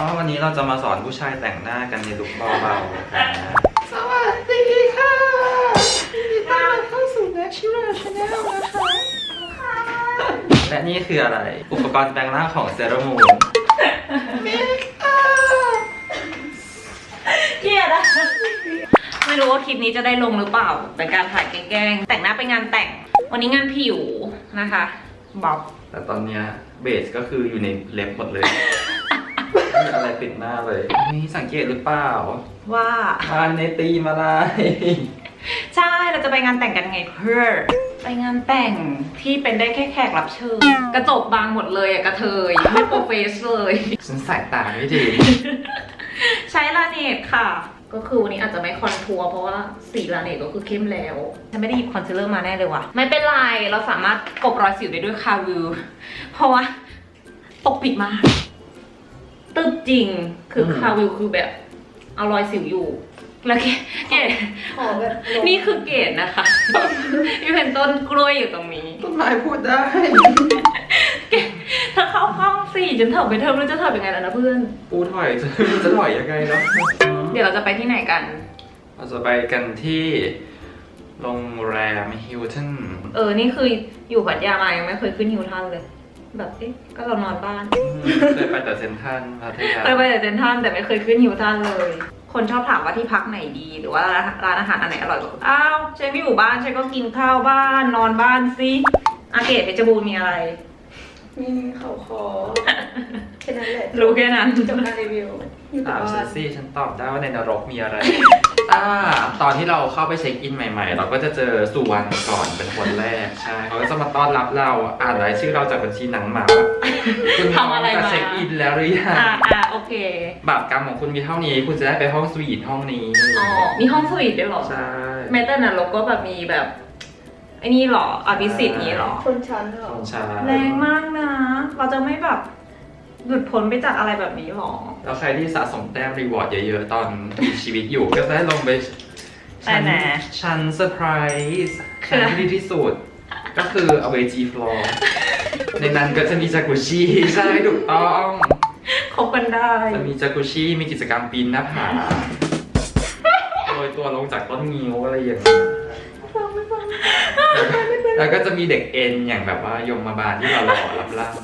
ราะวันนี้เราจะมาสอนผู้ชายแต่งหน้ากันในลุคเบาๆนะสวัสดีค่ะยินดีต้อนรับเข้าสู่ Natural Channel นะคะและนี่คืออะไร อุปกรณ์แต่งหน้าของเซรามูนเมคอัพเกลียดอะไม่รู้ว่าคลิปนี้จะได้ลงหรือเปล่า เป็นการถ่ายแกล้งๆแต่งหน้าไปงานแต่ง วันนี้งานผิวนะคะบ๊อบแต่ตอนเนี้ยเบสก็คืออยู่ในเล็บหมดเลยไม่มีอะไรปิดหน้าเลย นี่สังเกตหรือเปล่าว่ามาในตีมอะไร ใช่ เราจะไปงานแต่งกันไงเพื่อ ไปงานแต่งที่เป็นได้แค่แขกรับเชิญ กระจกบางหมดเลยอะกระเทยไม่โปรเฟสเลย ฉันสายตาไม่ดีใช้ลาเนตค่ะ ก็คือวันนี้อาจจะไม่คอนทัวร์เพราะว่าสีลาเนตก็คือเข้มแล้ว ฉันไม่ได้หยิบคอนซีลเลอร์มาแน่เลยว่ะ ไม่เป็นไร เราสามารถกลบรอยสิวได้ด้วยคาวิว เพราะว่าปกปิดมาก ตึบจริง คือคาวิวคือแบบเอารอยสิวอยู่ แล้วเกเกดขอแบบนี่คือเกดนะคะนี่เป็นต้นกล้วยอยู่ตรงนี้ ต้นไม้พูดได้เกดเธอเข้าห้องสิจนเถอะไปเทอมแล้วจะเถอะเป็นไงแล้วนะเพื่อนปูถอยจะจะถอยยังไงเนาะเดี๋ยวเราจะไปที่ไหนกัน เราจะไปกันที่โรงแรมฮิลตันเออ นี่คืออยู่พัทยามายังไม่เคยขึ้นฮิวทันเลย แบบเอ๊ะก็เรานอนบ้าน เคยไปแต่เซนทรัลพัทยา เคยไปแต่เซนทรันแต่ไม่เคยขึ้นฮิวทันเลย คนชอบถามว่าที่พักไหนดี หรือว่าร้านอาหารอันไหนอร่อยกว่าอ้าวฉันไม่อยู่บ้านฉันก็กินข้าวบ้าน นอนบ้านสิอาเกตเพชรบูรณ์มีอะไร มีเขาขอแค่นั้นแหละรู้แค่นั้น จบการรีวิวอยู่กับถามฉับ้านนสิฉันตอบได้ว่าในนรกมีอะไร อ่าตอนที่เราเข้าไปเช็คอินใหม่ ๆ เราก็จะเจอสุวรรณก่อนเป็นคนแรกใช่เขาก็จะมาต้อนรับเราอ่านรายชื่อเราจากบัญชีหนังหมาว่าคุณน้องทำอะไรจะมา เช็คอินแล้วหรือยังอ่าอ่าโอเคบาปกรรมของคุณมีเท่านี้ คุณจะได้ไปห้องสวีทห้องนี้อ๋อมีห้องสวีทด้วยเหรอใช่แม้แต่นรกก็แบบมีแบบไอ้นี่เหรออภิสิทธิ์นี้เหรอ ชนชั้นเหรอใช่แรงมากนะ เราจะไม่แบบ หลุดพ้นไปจากอะไรแบบนี้หรอ แล้วใครที่สะสมแต้มรีวอร์ดเยอะๆ ตอนมีชีวิตอยู่ ก็จะได้ลงไปไปไหน ชั้นเซอร์ไพรส์คือชั้นที่ดีที่สุด ก็คือ a w a y G floor ในนั้นก็จะมีจากุชิ ใช่ถูกต้อง คบกันได้ จะมีจากุชิ มีกิจกรรมปีนหน้าผาโรยตัวลงจากต้นงิ้วอะไรอย่างเงี้ยแล้วก็จะมีเด็กเอ็นอย่างแบบว่ายมมาบาลที่เรารอรับล่าง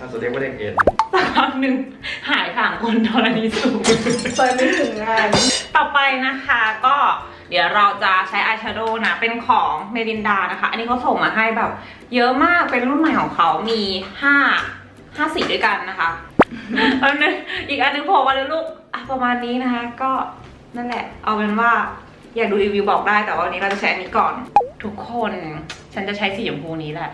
เราจะเรียกว่าเด็กเอ็นสักพักหนึ่งหายข่างคนธรณีสูง ไปไม่ถึงงานต่อไปนะคะก็เดี๋ยวเราจะใช้อายแชโดว์นะ เป็นของเมรินดานะคะ อันนี้เขาส่งมาให้แบบ เยอะมากเป็นรุ่นใหม่ของเขามีห้าห้าสีด้วยกันนะคะอันนึงอีกอันนึงโผล่มาแล้วลูกอะประมาณนี้นะคะ ก็นั่นแหละ เอาเป็นว่าอยากดูรีวิวบอกได้แต่ว่าวันนี้เราจะใช้อันนี้ก่อน ทุกคนฉันจะใช้สีชมพูนี้แหละ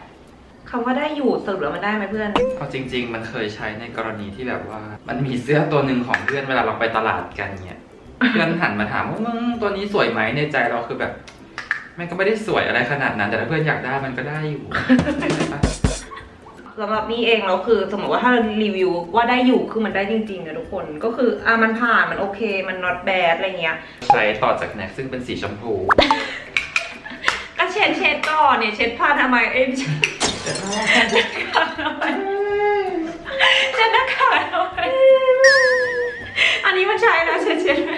คำว่าได้อยู่สรุปแล้วมันได้ไหมเพื่อน เอาจริง ๆ มันเคยใช้ในกรณีที่แบบว่า มันมีเสื้อตัวหนึ่งของเพื่อนเวลาเราไปตลาดกันเนี่ยเพื่อนหันมาถามว่ามึงตัวนี้สวยไหมในใจเราคือแบบแม่งก็ไม่ได้สวยอะไรขนาดนั้น แต่ถ้าเพื่อนอยากได้มันก็ได้อยู่เข้าใจปะสำหรับนี่เองเราคือสมมติว่าถ้าเรารีวิวว่าได้อยู่คือมันได้จริงๆนะทุกคนก็คืออะมันผ่านมันโอเคมัน not bad อะไรเงี้ย ใช้ต่อจากแน็กซึ่งเป็นสีชมพู ก็เช็ดเช็ดก่อนเนี่ยเช็ดผ้าทำไมยเอ้ยไม่ใช่ เช็ดหน้ากากทำไมอันนี้มันใช้นะเช็ดเช็ดไหม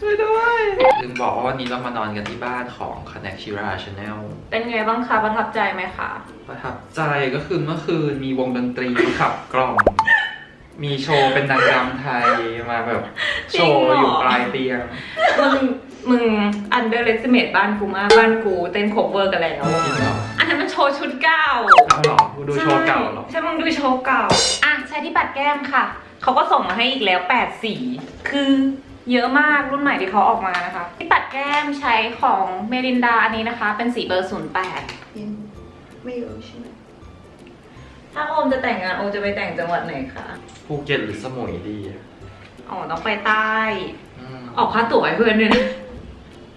ช่วยด้วย ลืมบอกว่าวันนี้เรามานอนกันที่บ้านของ Connect Shira Channel เป็นไงบ้างคะประทับใจไหมคะประทับใจก็คือเมื่อคืนมีวงดนตรีมาขับกล่อม มีโชว์เป็นนางรำไทยมาแบบ โชว์อยู่ปลายเตียง มึงมึง underestimate บ้านกูมากบ้านกูเต้นโคเวอร์กันแล้ว จริงเหรอ ว์ชุดเก้าเอาเหรอดูโชว์เก่าเหรอ ใช่มึงดูโชว์เก่า อะใช้ที่ปัดแก้มค่ะ เขาก็ส่งมาให้อีกแล้ว 8 สี คือเยอะมากรุ่นใหม่ที่เขาออกมานะคะ ที่ปัดแก้มใช้ของเมรินดาอันนี้นะคะ เป็นสีเบอร์ 08ยินไม่อยู่ใช่ไหมถ้าโอมจะแต่งงานโอมจะไปแต่งจังหวัดไหนคะ ภูเก็ตหรือสมุยดีอะอ๋อต้องไปใต้ อืมออกค่าตั๋วให้เพื่อนด้วยนะ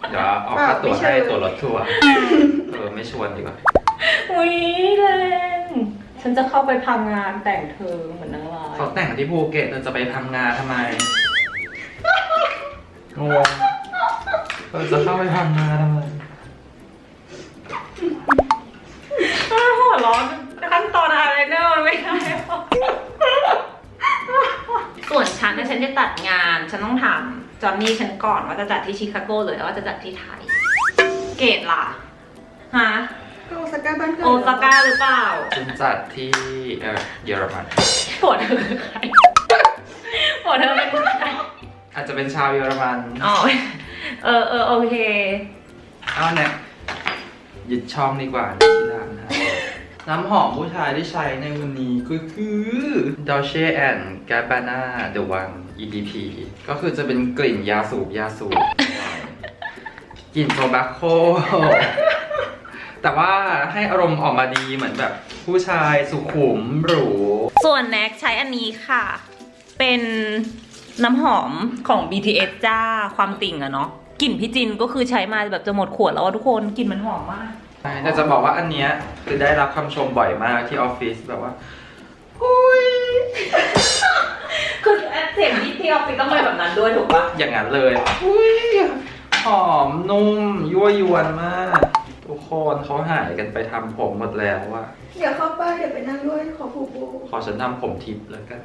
เดี๋ยวเอาค่าตั๋วให้ตั๋วรถทัวร์เออไม่ชวนดีกว่า อุ้ยแรงฉันจะเข้าไปพังงานแต่งเธอเหมือนนางร้ายเขาแต่งที่ภูเก็ตเราจะไปพังงาทำไมงงเราจะเข้าไปพังงาทำไมอ้าวหัวร้อนขั้นตอนอะไรเนอร์มันไม่ได้หรอกฉันจะตัดงาน ฉันต้องถามจอนนี่ฉันก่อนว่าจะจัดที่ชิคาโกหรือว่าจะจัดที่ไทย เกตล่ะฮะ โอซาก้าบ้านเกิดโอซาก้าหรือเปล่าฉันจัดที่เอ่อเยอรมัน ผัวเธอคือใครผัวเธอเป็นใครอาจจะเป็นชาวเยอรมันอ๋อเออเออโอเคเอาเนี่ยยึดช่องดีกว่าที่ร้านนะน้ำหอมผู้ชายที่ใช้ในวันนี้ก็คือ Dolce and Gabbana The One EDP ก็คือจะเป็นกลิ่นยาสูบยาสูบกลิ่นโทบาโค แต่ว่าให้อารมณ์ออกมาดีเหมือนแบบผู้ชายสุขุมหรู ส่วนแน็กใช้อันนี้ค่ะ เป็นน้ำหอมของ BTS จ้าความติ่งอะเนาะกลิ่นพี่จินก็คือใช้มาแบบจะหมดขวดแล้วอะทุกคนกลิ่นมันหอมมาก ใช่แต่จะบอกว่าอันเนี้ยคือได้รับคำชมบ่อยมากที่ออฟฟิศแบบว่าคือเสียงที่ที่ออฟฟิศต้องเป็นแบบนั้นด้วยถูกปะอย่างนั้นเลย อุ้ย หอมนุ่มยั่วยวนมาก ทุกคนเขาหายกันไปทำผมหมดแล้วว่าเดี๋ยวเข้าไปเดี๋ยวไปนั่งด้วยขอผูกโบขอฉันทำผมทิพย์แล้วกัน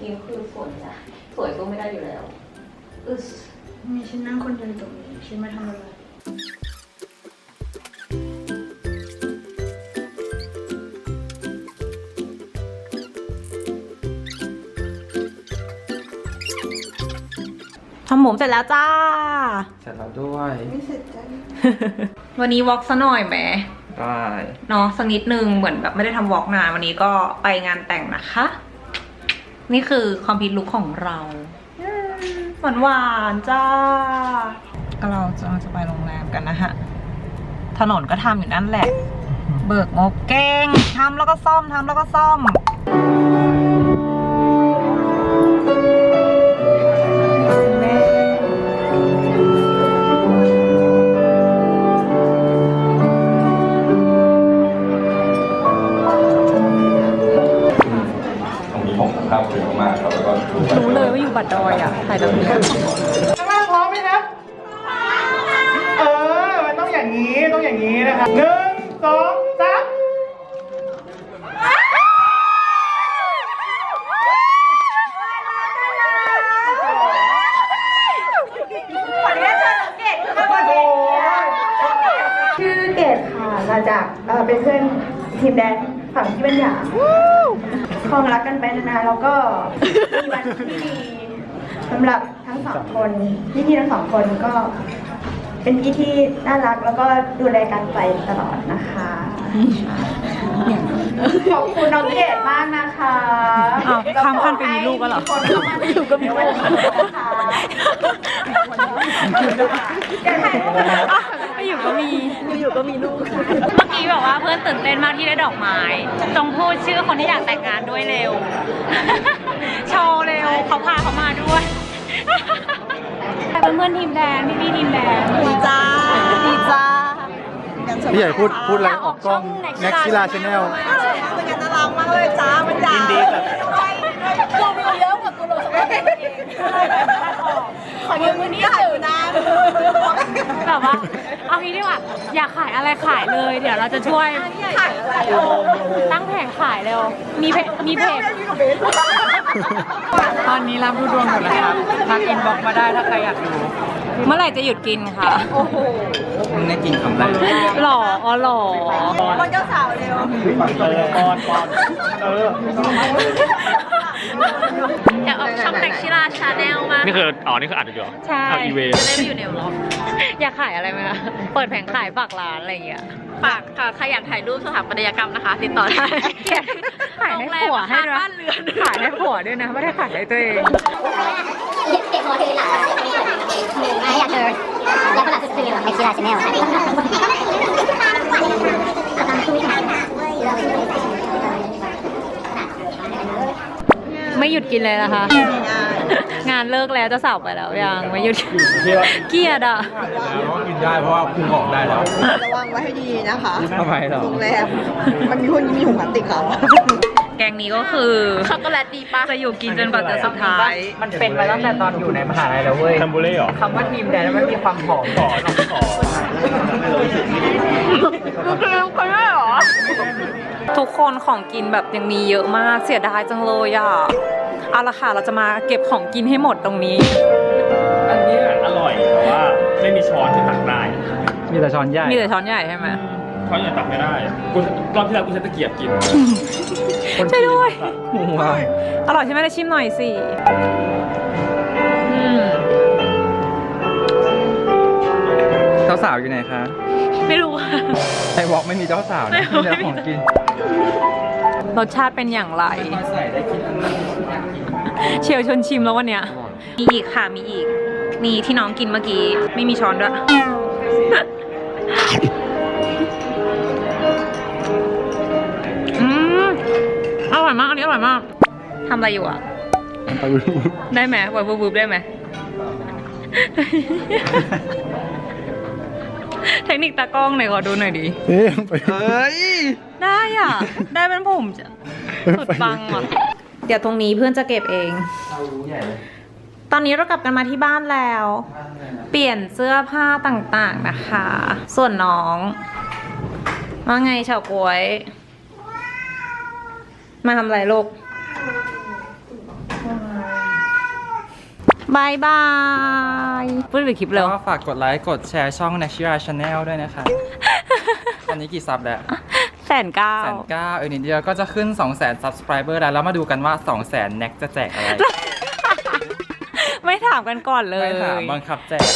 นี่คือสวยนะสวยสู้ไม่ได้อยู่แล้วอึสมีฉันนั่งคนเดียวตรงนี้ฉันมาทำอะไร ทำผมเสร็จแล้วจ้า เสร็จแล้ว ด้วย ไม่เสร็จใจวันนี้วอล์กซะหน่อยไหมได้เนาะสักนิดนึงเหมือนแบบไม่ได้ทำวอล์กนานวันนี้ก็ไปงานแต่งนะคะ นี่คือคอมพิวลุคของเราหวานหวานๆจ้า ก็เราจะจะไปโรงแรมกันนะฮะ ถนนก็ทำอยู่นั่นแหละ เบิกงบเก่งทำแล้วก็ซ่อมทำแล้วก็ซ่อมาพสวยมากๆครับแล้วก็ดูไปรู้เลยว่าอยู่บัดดอยอะถ่ายตรงนี้ข้างล่างพร้อมไหมครับ เออ มันต้องอย่างนี้ ต้องอย่างนี้นะครับหนึ่งสองสามชื่อเกดค่ะ มาจากเอ่อเป็นเพื่อนทีมแดนฝั่งที่บัญญัติ คลองรักกันไปนานๆแล้วก็มีวันที่ดีสำหรับทั้งสองคนพี่ๆทั้งสองคนก็ เป็นพี่ที่น่ารักแล้วก็ดูแลกันไปตลอดนะคะ ขอบคุณน้องเกดมากนะคะอ้าวข้ามขั้นไปมีลูกแล้วเหรอคนเข้ามาอยู่ก็มีลูกนะคะเดี๋ยวถ่ายรูปกันนะไม่อยู่ก็มีไม่อยู่ก็มีลูก เมื่อกี้แบบว่าเพื่อนตื่นเต้นมากที่ได้ดอกไม้ จงพูดชื่อคนที่อยากแต่งงานด้วยเร็ว โชว์เร็วเขาพาเขามาด้วยเป็นเพื่อนทีมแดนพี่พี่ๆทีมแดนดีจ้าดีจ้าพี่ใหญ่พูดพูดอะไรออกกล้อง Next ชิลาชาแนลเป็นกันน่ารักมากเลยจ้ามันด่ายินดีกับเรามีเยอะกว่ากูเลยขอยืมมือนี้ถือนะแบบว่า เอางี้ดีกว่าอยากขายอะไรขายเลย เดี๋ยวเราจะช่วยขายอะไรตั้งแผงขายเร็ว มีเพจมีเพจ ตอนนี้รับดูดวงอยู่นะครับทักอินบ็อกมาได้ถ้าใครอยากดู เมื่อไหร่จะหยุดกินคะมึงได้กินคำแรกหล่ออ๋อหล่อคนเจ้าสาวเร็วเออปอนปอนเอออยากออกช่องแท็กชิราชาแนลมาก นี่คืออ๋อนี่คืออัดอยู่เหรอใช่ทำอีเวนต์จะได้ไม่อยู่ในวล็อกอยากขายอะไรไหมคะเปิดแผงขายฝากร้านอะไรอย่างเงี้ย ฝากค่ะใครอยากถ่ายรูปสถาปัตยกรรมนะคะ ติดต่อได้ขายให้ผัวให้ด้วยบ้านเรือนขายให้ผัวด้วยนะ ไม่ได้ขายให้ตัวเองเด็กหัวคือหลังไอ้อยากเธอแล้วก็หลังสุดคือไอคิราชแนลกำลังคุยกันไม่หยุดกินเลยนะคะ งานเลิกแล้วจะสาวไปแล้วยังไม่หยุดเกลียดอะแล้วกินได้เพราะว่าพุงออกได้แล้วระวังไว้ให้ดีนะคะทำไมหรอโรงแรมมันมีคนมีถุงพลาสติกค่ะแกงนี้ก็คือช็อกโกแลตดีปะจะอยู่กินจนกว่าจะสุดท้าย มันเป็นมาตั้งแต่ตอนอยู่ในมหาลัยแล้วเว้ยแคมบูเล่เหรอคำว่าทีมแดนมันมีความหอมก่อนคือคนด้วยเหรอ ทุกคนของกินแบบยังมีเยอะมากเสียดายจังเลยอะเอาละค่ะเราจะมาเก็บของกินให้หมดตรงนี้ อันเนี้ยอร่อยแต่ว่าไม่มีช้อนที่ตักได้มีแต่ช้อนใหญ่มีแต่ช้อนใหญ่ใช่ไหมช้อนใหญ่ตักไม่ได้กูรอบที่แล้วกูใช้ตะเกียบกินช่วยด้วยว้าวอร่อยใช่ไหมได้ชิมหน่อยสิอืมเจ้าสาวอยู่ไหนคะ ไม่รู้ค่ะไอวอล์กไม่มีเจ้าสาวนะไม่มีแต่มีของกิน รสชาติเป็นอย่างไร ใส่ได้กินอันนั้นอยากกินเชลชวนชิมแล้ววันเนี้ย มีอีกค่ะมีอีก มีที่น้องกินเมื่อกี้ ไม่มีช้อนด้วย อืมอร่อยมาก อันนี้อร่อยมากทำอะไรอยู่อะ ได้ไหมไวบูบูบได้ไหม เทคนิคตากล้องหน่อยขอดูหน่อยดิ เอ๊ะไปเฮ้ย ได้อะ ได้เป็นผมจะสุดปังอะ เดี๋ยวตรงนี้เพื่อนจะเก็บเองเอารู้ใหญ่เลยตอนนี้เรากลับกันมาที่บ้านแล้ว เปลี่ยนเสื้อผ้าต่างๆนะคะ ส่วนน้อง ว่าไงเฉาก๊วย มาทำอะไรลูก บายบายพูดไปคลิปแล้แล้ววก็ฝากกดไลค์ กดแชร์ช่อง n a t u r a Channel ด้วยนะคะ ตอนนี้กี่ซับแล้วแสนเก้าแสนเก้าเออนิดเดียวก็จะขึ้น 2 0 0 0 0 subscriber แล้ว แล้วมาดูกันว่า 2 0 0 0 0 0แน็กจะแจกอะไร ไม่ถามกันก่อนเลย ไม่ถามบังคับแจก